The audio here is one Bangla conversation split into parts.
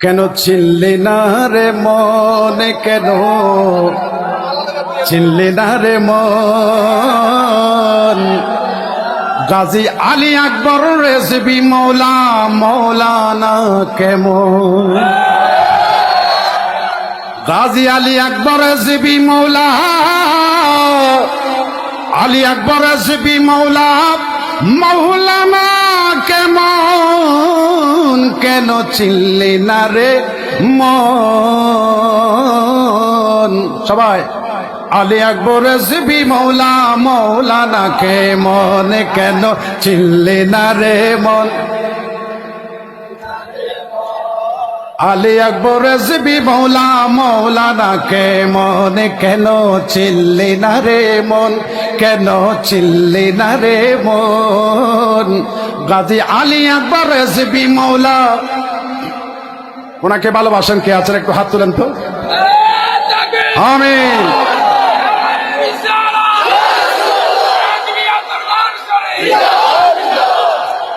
কেন চিনলি না রে মনে কেন? চিনলি না রে মন। গাজী আলী আকবর রেসবি মৌলা, মৌলানা কেমন? গাজী আলী আকবর রেসবি মৌলা, আলী আকবর রেসবি মৌলা, মৌলানা কেমন? কেন চিনলি না রে? মন। সবাই, আলী আকবর রেসবি মৌলা কে মনে কেন চিনলি না রে? মন। আলী আকবর রেসবি মৌলা কে মনে কেন চিল্লি না রে? মন। কেন চিল্লি না রে? মন। গাজী আলী আকবর রেসবি মৌলা ওনাকে ভালোবাসেন কে আছেন? একটু হাত তুলেন তো। আমিন।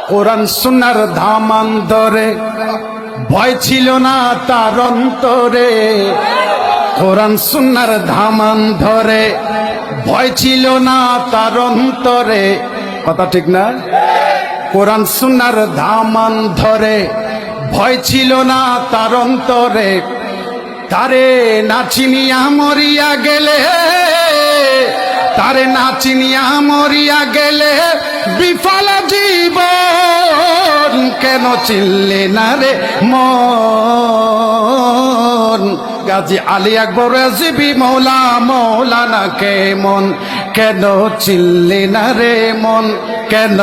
কোরআন সুনার ধামান ধরে, ভয় ছিল না তার অন্তরে। কোরআন সুনার ধামান ধরে, ভয় ছিল না তার অন্তরে। কথা ঠিক না? কোরআন সুনার ধামান ধরে, ভয় ছিল না তার অন্তরে। তারে নাচিনিয়া মরিয়া গেলে, তারে নাচিনিয়া মরিয়া গেলে বিফল জীবন কেন চিনলে না রে মন? গাজী আলী আকবর জিবি মৌলা, মৌলানা কে মন? কেন চিনলে না রে মন? কেন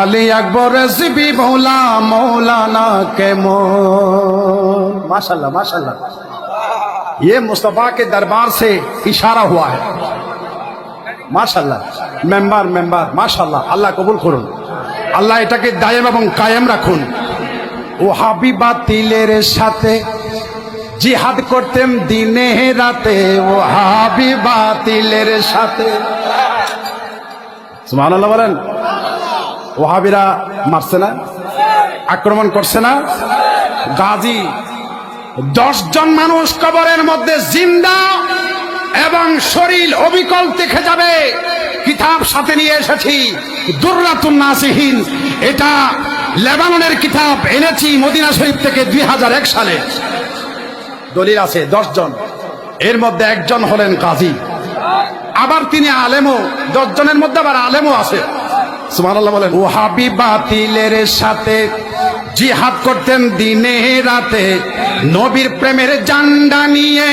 আলী আকবর জিবি মৌলা मौलाना के मोन माशाल्लाह माशाल्लाह ये मुस्तफा के दरबार से इशारा हुआ है মাশাল্লাহ মেম্বার মেম্বার মাশাল্লাহ আল্লাহ কবুল করুন আল্লাহ এটাকে দায়েম এবং কায়েম রাখুন ও হাবি বাতিলের সাথে জিহাদ করতেম দিনে রাতে ও হাবি বাতিলের সাথে সুবহানাল্লাহ বলেন ওহাবিরা মারছে না, আক্রমণ করছে না। গাজী দশ জন মানুষ কবরের মধ্যে জিন্দা এবং শরীর অবিকল দেখে যাবে। কিতাব সাথে নিয়ে এসেছি, দুর্রাতুন নাসিহীন। এটা লেবাননের কিতাব, এনেছি মদিনা শরীফ থেকে দুই হাজার এক সালে। দলিল আছে দশ জন এর মধ্যে একজন হলেন কাজী আবার তিনি আলেমও দশ জনের মধ্যে আবার আলেমও আছে। সুবহানাল্লাহ বাতিলের সাথে জিহাদ করতেন দিনে রাতে। নবীর প্রেমের জান্ডা নিয়ে,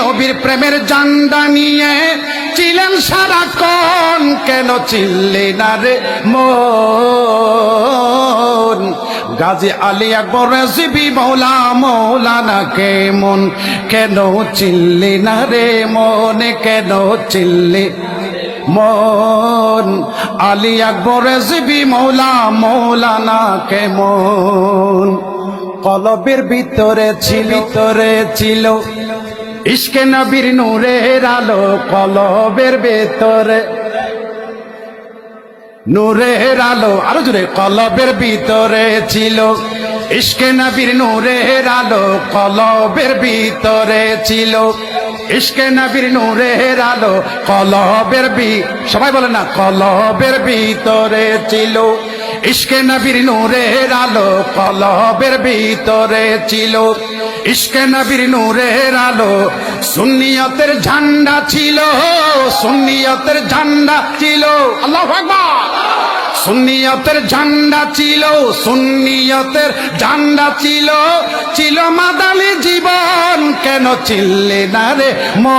নবীর প্রেমের জান্ডা নিয়ে ছিলেন সারাক্ষণ। কেন চিল্লি না রে মন? গাজী আলী আকবর রেসিবি মৌলা, মৌলানা কে মন কেন চিল্লি না রে মনে? কেন চিল্লি মন। আলী আকবর জিবি মৌলা, মৌলানা কেমন? কলবের ভিতরে ছিল তরে ছিল। ইস্কে নবীর নূরের আলো কলবের ভেতরে। নূরের আলো, আরও জোরে, কলবের ভিতরে ছিল। ইশকে নবীর নূরের আলো, কলবের ভিতরে ছিল। ইশকে নবীর নূরের আলো, কলবের বি সবাই বলে না, কলবের ভিতরে ছিল। ইশকে নবীর নূরের আলো, কলবের ভিতরে ছিল। ইশকে নবীর নূরের আলো, সুন্নিয়তের ঝান্ডা ছিল, সুন্নিয়তের ঝান্ডা ছিল। আল্লাহ আকবার। সুন্নিয়তের ঝান্ডা ছিল, সুন্নিয়তের ঝান্ডা ছিল। ছিল মাদালি জীবন, কেন চিল্লে না রে মন?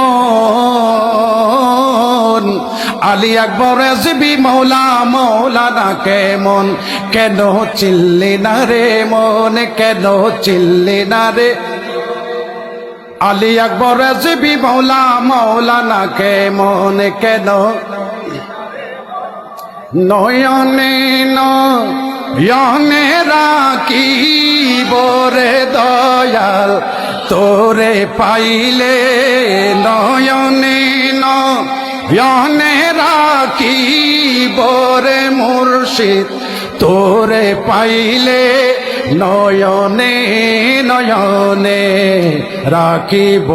আলী আকবর জিবি মৌলা, মৌলানা কেমন? কেন চিল্লে না রে মন? কেন চিল্লে না রে আলী আকবর জিবি মৌলা, মৌলানা কেমন কেন? নয়নে নয়নে রাখি বরে দয়াল, তোরে পাইলে নয়নে নয়নে রাখি বরে মুর্শিদ। তোরে পাইলে নয়নে নয়নে রাখিব।